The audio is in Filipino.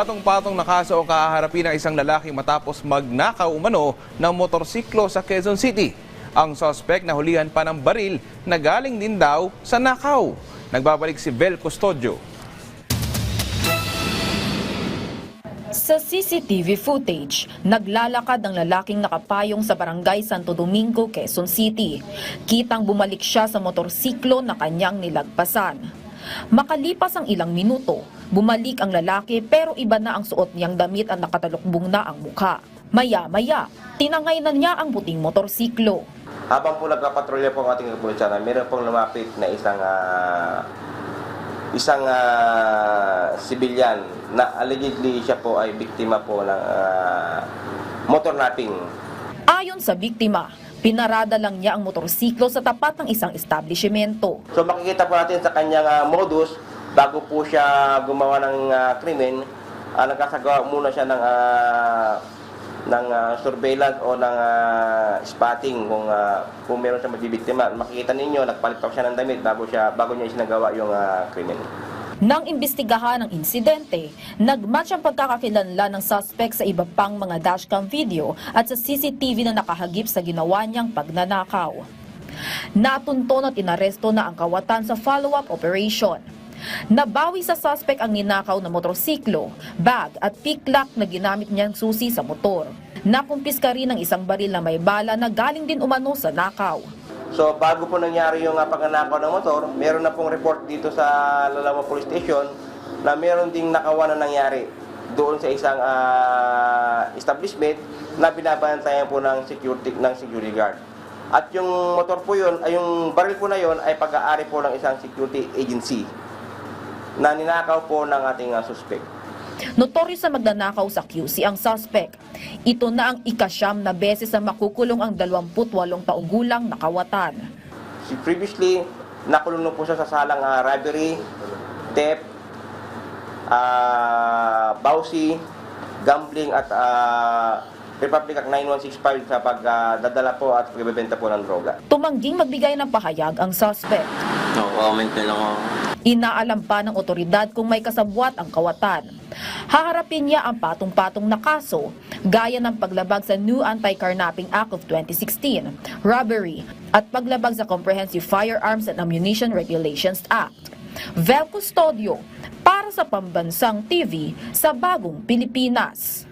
Patong-patong na kaso ang kaharapin ng isang lalaki matapos magnakaw umano ng motorsiklo sa Quezon City. Ang suspect nahulihan pa ng baril na galing din daw sa nakaw. Nagbabalik si Bel Custodio. Sa CCTV footage, naglalakad ang lalaking nakapayong sa barangay Santo Domingo, Quezon City. Kitang bumalik siya sa motorsiklo na kanyang nilagpasan. Makalipas ang ilang minuto, bumalik ang lalaki pero iba na ang suot niyang damit at nakatalukbong na ang mukha. Maya-maya, tinangay na niya ang puting motorsiklo. Habang po nagpapatrolya po ang ating kapulisan, meron pong lumapit na isang ah, isang ah, civilian na allegedly siya po ay biktima po ng ah, motor napping. Ayon sa biktima, pinarada lang niya ang motorsiklo sa tapat ng isang establishmento. So makikita po natin sa kanyang ah, modus, bago po siya gumawa ng ah, krimen, ah, nagkasagawa muna siya ng ah, ng ah, surveillance o ng ah, spotting kung ah, kung meron siya mabibiktima. Makikita ninyo, nagpalit pa siya ng damit bago siya bago niya isinagawa yung ah, krimen. Nang imbestigahan ang insidente, nagmatch ang pagkakakilanlan ng suspect sa iba pang mga dashcam video at sa CCTV na nakahagip sa ginawa niyang pagnanakaw. Natunton at inaresto na ang kawatan sa follow-up operation. Nabawi sa suspect ang ninakaw na motorsiklo, bag at picklock na ginamit niyang susi sa motor. Nakumpiska rin ang isang baril na may bala na galing din umano sa nakaw. So bago po nangyari yung uh, pagnanakaw ng motor, meron na pong report dito sa Lalawa Police Station na meron ding nakawa na nangyari doon sa isang ah, establishment na binabantayan po ng security ng security guard. At yung motor po yun, ay yung baril po na yun ay pag-aari po ng isang security agency na ninakaw po ng ating ah, suspect. Notorious sa magnanakaw sa QC ang suspect. Ito na ang ikasyam na beses na makukulong ang 28 taong gulang na kawatan. Si previously, nakulong na po siya sa salang ah, robbery, theft, ah, bawsi, gambling at ah, Republic Act 9165 sa pagdadala po at pagbebenta po ng droga. Tumangging magbigay ng pahayag ang suspect. No comment na lang ako. Inaalam pa ng otoridad kung may kasabwat ang kawatan. Haharapin niya ang patong-patong na kaso gaya ng paglabag sa New Anti-Carnapping Act of 2016, robbery, at paglabag sa Comprehensive Firearms and Ammunition Regulations Act. Vel Custodio para sa Pambansang TV sa Bagong Pilipinas.